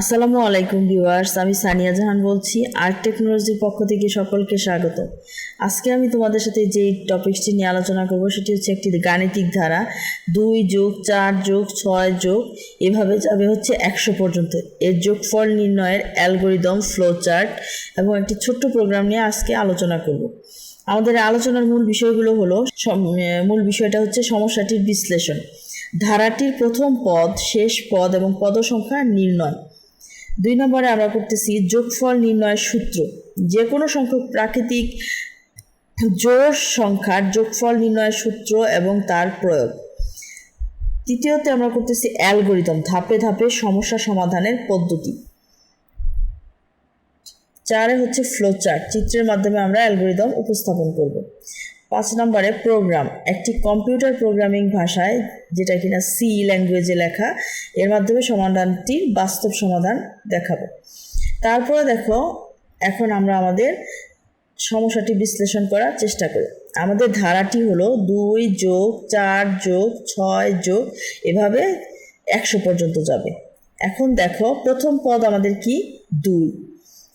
আসসালামু আলাইকুম ভিউয়ার্স, আমি সানিয়া জাহান বলছি, আর্ট টেকনোলজির পক্ষ থেকে সকলকে স্বাগত। আজকে আমি তোমাদের সাথে যে টপিকসটি নিয়ে আলোচনা করব, সেটি হচ্ছে একটি গাণিতিক ধারা। দুই যোগ চার যোগ ছয় যোগ এভাবে যাবে হচ্ছে একশো পর্যন্ত। এর যোগফল নির্ণয়ের অ্যালগোরিদম ফ্লো চার্ট এবং একটি ছোট্ট প্রোগ্রাম নিয়ে আজকে আলোচনা করব। আমাদের আলোচনার মূল বিষয়গুলো হলো মূল বিষয়টা হচ্ছে সমস্যাটির বিশ্লেষণ। ধারাটির প্রথম পদ, শেষ পদ এবং পদ সংখ্যা নির্ণয়। দুই নম্বরে আমরা করতেছি যোগফল নির্ণয়ের সূত্র। যে কোনো সংখ্যক প্রাকৃতিক জোড় সংখ্যার যোগফল নির্ণয়ের সূত্র এবং তার প্রয়োগ। তৃতীয়তে আমরা করতেছি অ্যালগোরিদম, ধাপে ধাপে সমস্যা সমাধানের পদ্ধতি। চারে হচ্ছে ফ্লোচার্ট, চিত্রের মাধ্যমে আমরা অ্যালগোরিদম উপস্থাপন করব। পাঁচ নম্বরে প্রোগ্রাম একটি কম্পিউটার প্রোগ্রামিং ভাষায়, যেটা কিনা সি ল্যাঙ্গুয়েজে লেখা, এর মাধ্যমে সমাধানটির বাস্তব সমাধান দেখাবো। তারপরে দেখো, এখন আমরা আমাদের সমস্যাটি বিশ্লেষণ করার চেষ্টা করি। আমাদের ধারাটি হলো দুই যোগ চার যোগ ছয় যোগ, এভাবে একশো পর্যন্ত যাবে। এখন দেখো, প্রথম পদ আমাদের কি? দুই।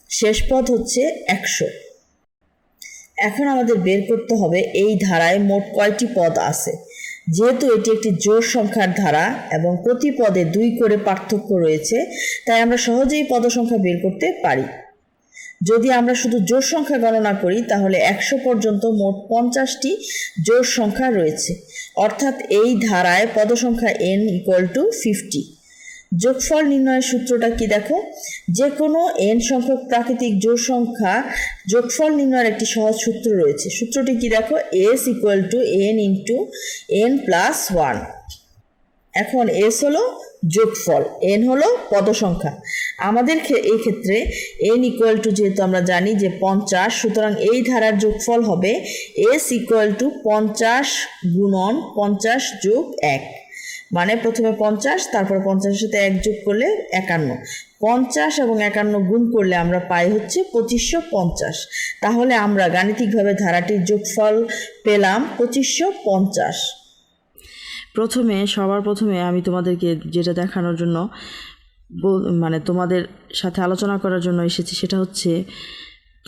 শেষ পদ হচ্ছে একশো। এখন আমাদের বের করতে হবে এই ধারায় মোট কয়টি পদ আছে? যেহেতু এটি একটি জোড় সংখ্যার ধারা এবং প্রতি পদে দুই করে পার্থক্য রয়েছে, তাই আমরা সহজেই পদ সংখ্যা বের করতে পারি। যদি আমরা শুধু জোড় সংখ্যা গণনা করি, তাহলে একশো পর্যন্ত মোট পঞ্চাশটি জোড় সংখ্যা রয়েছে। অর্থাৎ এই ধারায় পদ সংখ্যা এন ইকুয়াল টু ফিফটি যোগফল নির্ণয়ের সূত্রটা কি দেখো? যে কোনো এন সংখ্যক প্রাকৃতিক জোড় সংখ্যা যোগফল নির্ণয়ের একটি সহজ সূত্র রয়েছে। সূত্রটি কি দেখো? S equal to N into N plus one এখন এস হলো যোগফল এন হলো পদসংখ্যা। আমাদের ক্ষে- এই ক্ষেত্রে এন ইকুয়াল টু যেহেতু আমরা জানি যে পঞ্চাশ, সুতরাং এই ধারার যোগফল হবে এস ইকুয়াল টু পঞ্চাশ গুণন পঞ্চাশ যোগ এক। মানে প্রথমে পঞ্চাশ, তারপর পঞ্চাশের সাথে এক যোগ করলে একান্ন। পঞ্চাশ এবং একান্ন গুণ করলে আমরা পাই হচ্ছে পঁচিশশো পঞ্চাশ। তাহলে আমরা গাণিতিকভাবে ধারাটির যোগফল পেলাম পঁচিশশো পঞ্চাশ। প্রথমে, সবার প্রথমে আমি তোমাদেরকে যেটা দেখানোর জন্য মানে তোমাদের সাথে আলোচনা করার জন্য এসেছি, সেটা হচ্ছে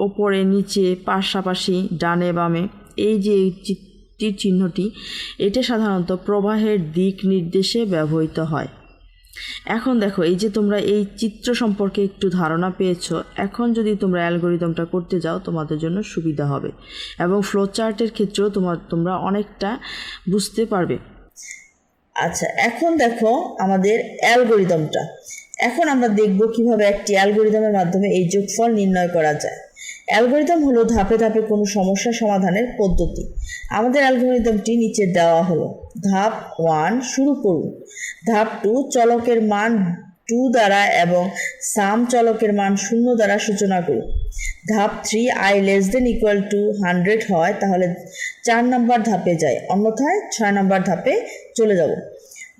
ওপরে, নিচে, পাশাপাশি, ডানে, বামে। এই যে তীর চিহ্নটি এটা সাধারণত প্রবাহের দিক নির্দেশে ব্যবহৃত হয়। এখন দেখো, এই যে তোমরা এই চিত্র সম্পর্কে একটু ধারণা পেয়েছ, এখন যদি তোমরা অ্যালগোরিদমটা করতে যাও, তোমাদের জন্য সুবিধা হবে। এবং ফ্লো চার্টের ক্ষেত্রেও তোমার তোমরা অনেকটা বুঝতে পারবে। আচ্ছা এখন দেখো আমাদের অ্যালগোরিদমটা। এখন আমরা দেখব কীভাবে একটি অ্যালগোরিদমের মাধ্যমে এই যোগফল নির্ণয় করা যায়। অ্যালগোরিদম হলো ধাপে ধাপে কোনো সমস্যা সমাধানের পদ্ধতি। আমাদের অ্যালগোরিদমটি নিচে দেওয়া হলো। ধাপ ওয়ান, শুরু করুন। ধাপ টু, চলকের মান টু দ্বারা এবং সাম চলকের মান শূন্য দ্বারা সূচনা করুন। ধাপ three, I less than equal to hundred হয়, তাহলে চার নাম্বার ধাপে যায় অন্যথায় ছয় নাম্বার ধাপে চলে যাব।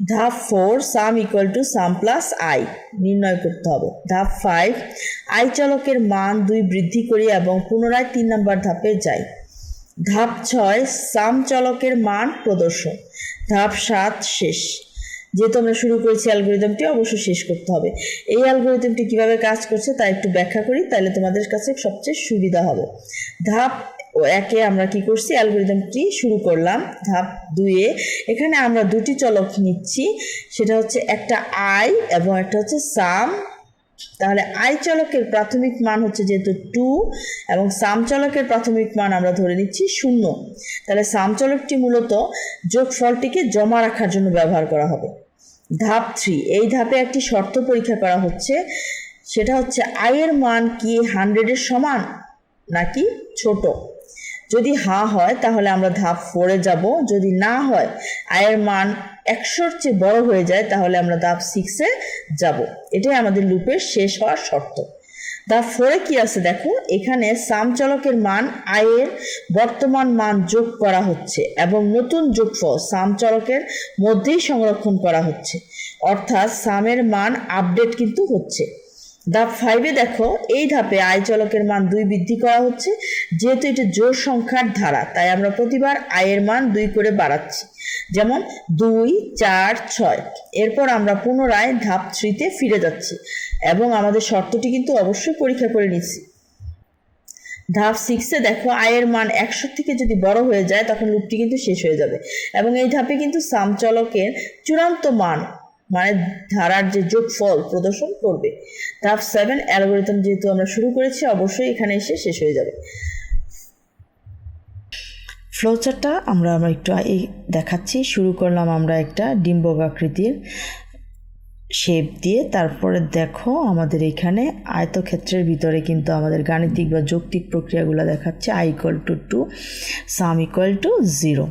ধাপ four, sum equal to sum plus I নির্ণয় করতে হবে। ধাপ ফাইভ আই চলকের মান দুই বৃদ্ধি করি এবং পুনরায় তিন নাম্বার ধাপে যাই। ধাপ ছয়, সাম চলকের মান প্রদর্শন। ধাপ সাত, শেষ। যেহেতু আমরা শুরু করেছি অ্যালগোরিদমটি, অবশ্যই শেষ করতে হবে। এই অ্যালগোরিদমটি কীভাবে কাজ করছে তা একটু ব্যাখ্যা করি, তাহলে তোমাদের কাছে সবচেয়ে সুবিধা হবে। ধাপ ও একে আমরা কি করছি? অ্যালগোরিদমটি শুরু করলাম, ধাপ দুয়ে এখানে আমরা দুটি চলক নিচ্ছি, সেটা হচ্ছে একটা আই এবং একটা হচ্ছে সাম তাহলে আই চলকের প্রাথমিক মান হচ্ছে যেহেতু টু এবং সাম চলকের প্রাথমিক মান আমরা ধরে নিচ্ছি শূন্য। তাহলে সাম চলকটি মূলত যোগফলটিকে জমা রাখার জন্য ব্যবহার করা হবে। ধাপ থ্রি এই ধাপে একটি শর্ত পরীক্ষা করা হচ্ছে, সেটা হচ্ছে আয়ের মান কি হান্ড্রেডের সমান নাকি ছোট? যদি হা হয়, তাহলে আমরা ধাপ ফোরে যাব। যদি না হয়, আয়ের মান একশোর চেয়ে বড় হয়ে যায়, তাহলে আমরা ধাপ সিক্সে যাব। এটাই আমাদের লুপের শেষ হওয়ার শর্ত। ধাপ ফোরে কি আছে দেখো? এখানে সাম চলকের মান, আয়ের বর্তমান মান যোগ করা হচ্ছে এবং নতুন যোগফল সাম চলকের মধ্যেই সংরক্ষণ করা হচ্ছে। অর্থাৎ সামের মান আপডেট কিন্তু হচ্ছে। ধাপ ফাইভে দেখো, এই ধাপে আয় চলকের মান দুই বৃদ্ধি করা হচ্ছে, যেহেতু এটা জোর সংখ্যার ধারা, তাই আমরা প্রতিবার আয়ের মান দুই করে বাড়াচ্ছি। যেমন দুই, চার, ছয়। এরপর আমরা পুনরায় ধাপ থ্রিতে ফিরে যাচ্ছি, এবং আমাদের শর্তটি কিন্তু অবশ্যই পরীক্ষা করে নিচ্ছি। ধাপ সিক্সে দেখো, আয়ের মান একশো থেকে যদি বড় হয়ে যায়, তখন লুপটি কিন্তু শেষ হয়ে যাবে, এবং এই ধাপে কিন্তু সাম চলকের চূড়ান্ত মান মানে ধারার যে যোগফল প্রদর্শন করবে। ধাপ সেভেন অ্যালগোরিদম যেহেতু আমরা শুরু করেছি, অবশ্যই এখানে এসে শেষ হয়ে যাবে। ফ্লোচারটা আমরা আমরা একটু দেখাচ্ছি। শুরু করলাম আমরা একটা ডিম্বক আকৃতির শেপ দিয়ে। তারপরে দেখো আমাদের এখানে আয়তক্ষেত্রের ভিতরে কিন্তু আমাদের গাণিতিক বা যৌক্তিক প্রক্রিয়াগুলো দেখাচ্ছে। I equal to two sum equal to zero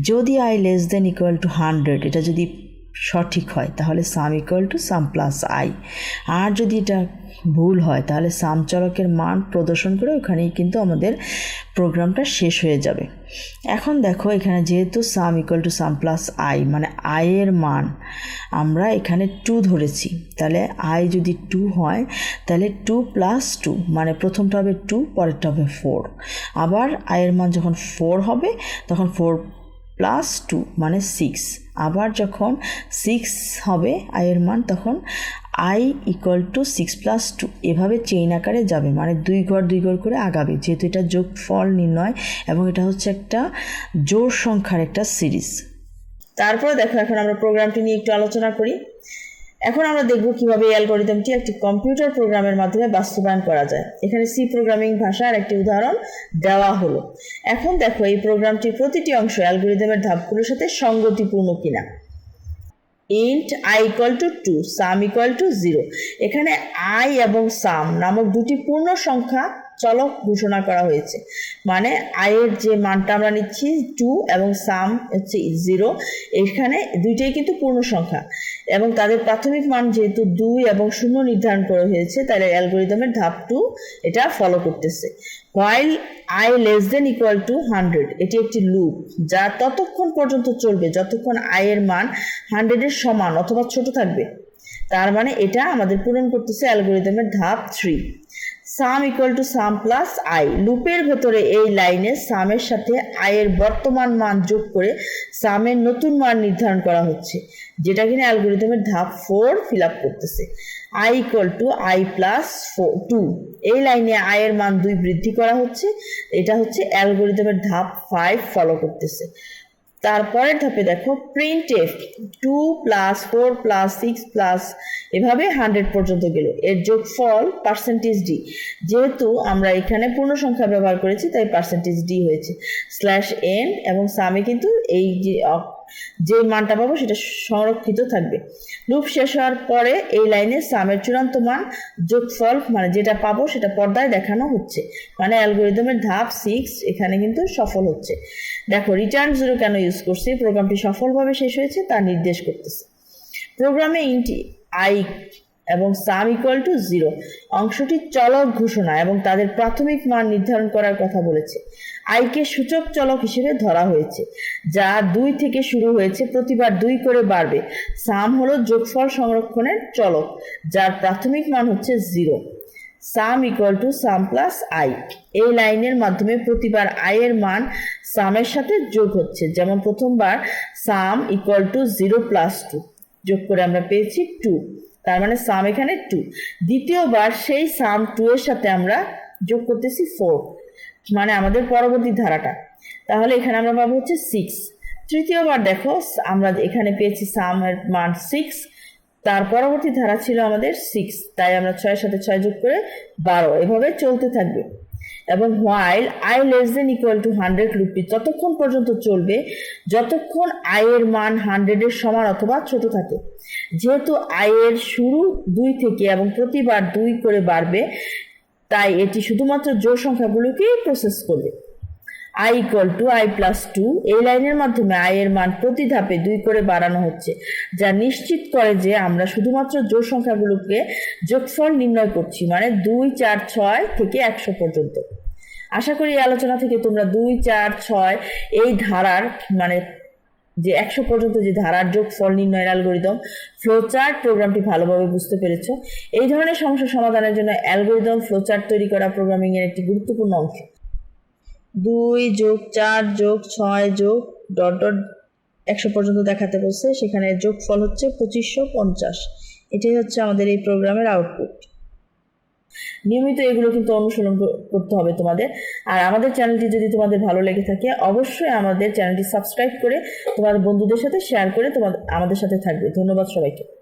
যদি I less than equal to hundred এটা যদি সঠিক হয়, তাহলে sum equal to sum plus I আর যদি এটা ভুল হয়, তাহলে সাম চলকের মান প্রদর্শন করে ওখানেই কিন্তু আমাদের প্রোগ্রামটা শেষ হয়ে যাবে। এখন দেখো, এখানে যেহেতু sum equal to sum plus I মানে আয়ের মান আমরা এখানে টু ধরেছি, তাহলে আই যদি টু হয়, তাহলে টু প্লাস টু মানে প্রথমটা হবে টু পরেরটা হবে ফোর আবার আয়ের মান যখন ফোর হবে, তখন ফোর প্লাস টু মানে সিক্স আবার যখন সিক্স হবে আয়ের মান, তখন I equal to six plus two এভাবে চেইন আকারে যাবে মানে দুই ঘর দুই ঘর করে আগাবে। যেহেতু এটা যোগ ফল নির্ণয়, এবং এটা হচ্ছে একটা জোর সংখ্যার একটা সিরিজ। তারপরে দেখো, এখন আমরা প্রোগ্রামটি নিয়ে একটু আলোচনা করি। এখন আমরা দেখব কীভাবে এই অ্যালগোরিদমটি একটি কম্পিউটার প্রোগ্রামের মাধ্যমে বাস্তবায়ন করা যায়। এখানে সি প্রোগ্রামিং ভাষার একটি উদাহরণ দেওয়া হলো। এখন দেখো এই প্রোগ্রামটির প্রতিটি অংশ অ্যালগোরিদমের ধাপগুলোর সাথে সঙ্গতিপূর্ণ কিনা। Int I equal to two sum equal to zero এখানে আই এবং সাম নামক দুটি পূর্ণ সংখ্যা চলক ঘোষণা করা হয়েছে। মানে আয়ের যে মানটা আমরা নিচ্ছি টু এবং সাম হচ্ছে জিরো এখানে দুইটাই কিন্তু পূর্ণ সংখ্যা। এবং তাদের প্রাথমিক মান যেহেতু দুই এবং শূন্য নির্ধারণ করা হয়েছে, তাহলে অ্যালগোরিদমের ধাপ টু এটা ফলো করতেছে। While I less than equal to hundred এটি একটি লুপ যা ততক্ষণ পর্যন্ত চলবে, যতক্ষণ আয়ের মান হান্ড্রেডের সমান অথবা ছোট থাকবে। তার মানে এটা আমাদের পূরণ করতেছে অ্যালগোরিদমের ধাপ three sum equal to sum plus I লুপের ভেতরে এই লাইনে সামের সাথে আয়ের বর্তমান মান যোগ করে সামের নতুন মান নির্ধারণ করা হচ্ছে, যেটা কিনা অ্যালগোরিদমের ধাপ ফোর ফিল আপ করতেছে। I equal to I plus two এই লাইনে আয়ের মান দুই বৃদ্ধি করা হচ্ছে, এটা হচ্ছে অ্যালগোরিদমের ধাপ ফাইভ ফলো করতেছে। তারপরের ধাপে দেখো print f two plus four plus six plus এভাবে হান্ড্রেড পর্যন্ত গেল। এর যোগ ফল পার্সেন্টেজ ডি যেহেতু আমরা এখানে পূর্ণ সংখ্যা ব্যবহার করেছি, তাই পার্সেন্টেজ ডি হয়েছে। স্ল্যাশ এন এবং সামে কিন্তু এই যে যে মানটা পাবো সেটা সংরক্ষিত থাকবে। লুপ শেষ হওয়ার পরে এই লাইনে সামের চূড়ান্ত মান যোগফল মানে যেটা পাবো সেটা পর্দায় দেখানো হচ্ছে। মানে অ্যালগোরিদমের ধাপ সিক্স এখানে কিন্তু সফল হচ্ছে। দেখো রিটার্ন জিরো কেন ইউজ করছি? প্রোগ্রামটি সফলভাবে শেষ হয়েছে, তা নির্দেশ করতেছে। প্রোগ্রামে ইন্টি আই এবং সাম ইকুয়াল টু জিরো অংশটি চলক ঘোষণা এবং তাদের প্রাথমিক মান নির্ধারণ করার কথা বলেছে। আইকে সূচক চলক হিসেবে ধরা হয়েছে, যা দুই থেকে শুরু হয়েছে, প্রতিবার দুই করে বাড়বে। সাম হলো যোগফল সংরক্ষণের চলক, যার প্রাথমিক মান হচ্ছে zero sum equal to sum plus I এই লাইনের মাধ্যমে প্রতিবার আয়ের মান সামের সাথে যোগ হচ্ছে, যেমন প্রথমবার sum equal to zero plus two যোগ করে আমরা পেয়েছি টু তার মানে সাম এখানে টু দ্বিতীয়বার সেই সাম টু এর সাথে আমরা যোগ করতেছি ফোর মানে আমাদের পরবর্তী ধারাটা। তাহলে এখানে আমরা পাবো হচ্ছে সিক্স তৃতীয়বার দেখো, আমরা এখানে পেয়েছি সামের মান সিক্স তার পরবর্তী ধারা ছিল আমাদের সিক্স তাই আমরা ছয়ের সাথে ছয় যোগ করে বারো, এভাবে চলতে থাকবে। এবং while I less than equal to hundred rupee ততক্ষণ পর্যন্ত চলবে, যতক্ষণ আয়ের মান হান্ড্রেডের সমান অথবা ছোট থাকে। যেহেতু আয়ের শুরু দুই থেকে এবং প্রতিবার দুই করে বাড়বে, তাই এটি শুধুমাত্র জোর সংখ্যাগুলোকেই প্রসেস করবে। I equal to I plus two এই লাইনের মাধ্যমে আই এর মান প্রতি ধাপে দুই করে বাড়ানো হচ্ছে, যা নিশ্চিত করে যে আমরা শুধুমাত্র জোড় সংখ্যাগুলোকে যোগফল নির্ণয় করছি মানে দুই, চার, ছয় থেকে একশো পর্যন্ত। আশা করি এই আলোচনা থেকে তোমরা দুই, চার, ছয় এই ধারার মানে যে একশো পর্যন্ত যে ধারার যোগফল নির্ণয়ের অ্যালগোরিদম ফ্লোচার্ট প্রোগ্রামটি ভালোভাবে বুঝতে পেরেছ। এই ধরনের সমস্যা সমাধানের জন্য অ্যালগোরিদম ফ্লোচার্ট তৈরি করা প্রোগ্রামিং এর একটি গুরুত্বপূর্ণ অংশ। দুই যোগ চার যোগ ছয় যোগ ডট ডট একশো পর্যন্ত দেখাতে বলছে। সেখানে যোগ ফল হচ্ছে পঁচিশশো পঞ্চাশ। এটাই হচ্ছে আমাদের এই প্রোগ্রামের আউটপুট নিয়মিত এগুলো কিন্তু অনুসরণ কর- করতে হবে তোমাদের। আর আমাদের চ্যানেলটি যদি তোমাদের ভালো লেগে থাকে, অবশ্যই আমাদের চ্যানেলটি সাবস্ক্রাইব করে তোমার বন্ধুদের সাথে শেয়ার করে তোমাদের, আমাদের সাথে থাকবে। ধন্যবাদ সবাইকে।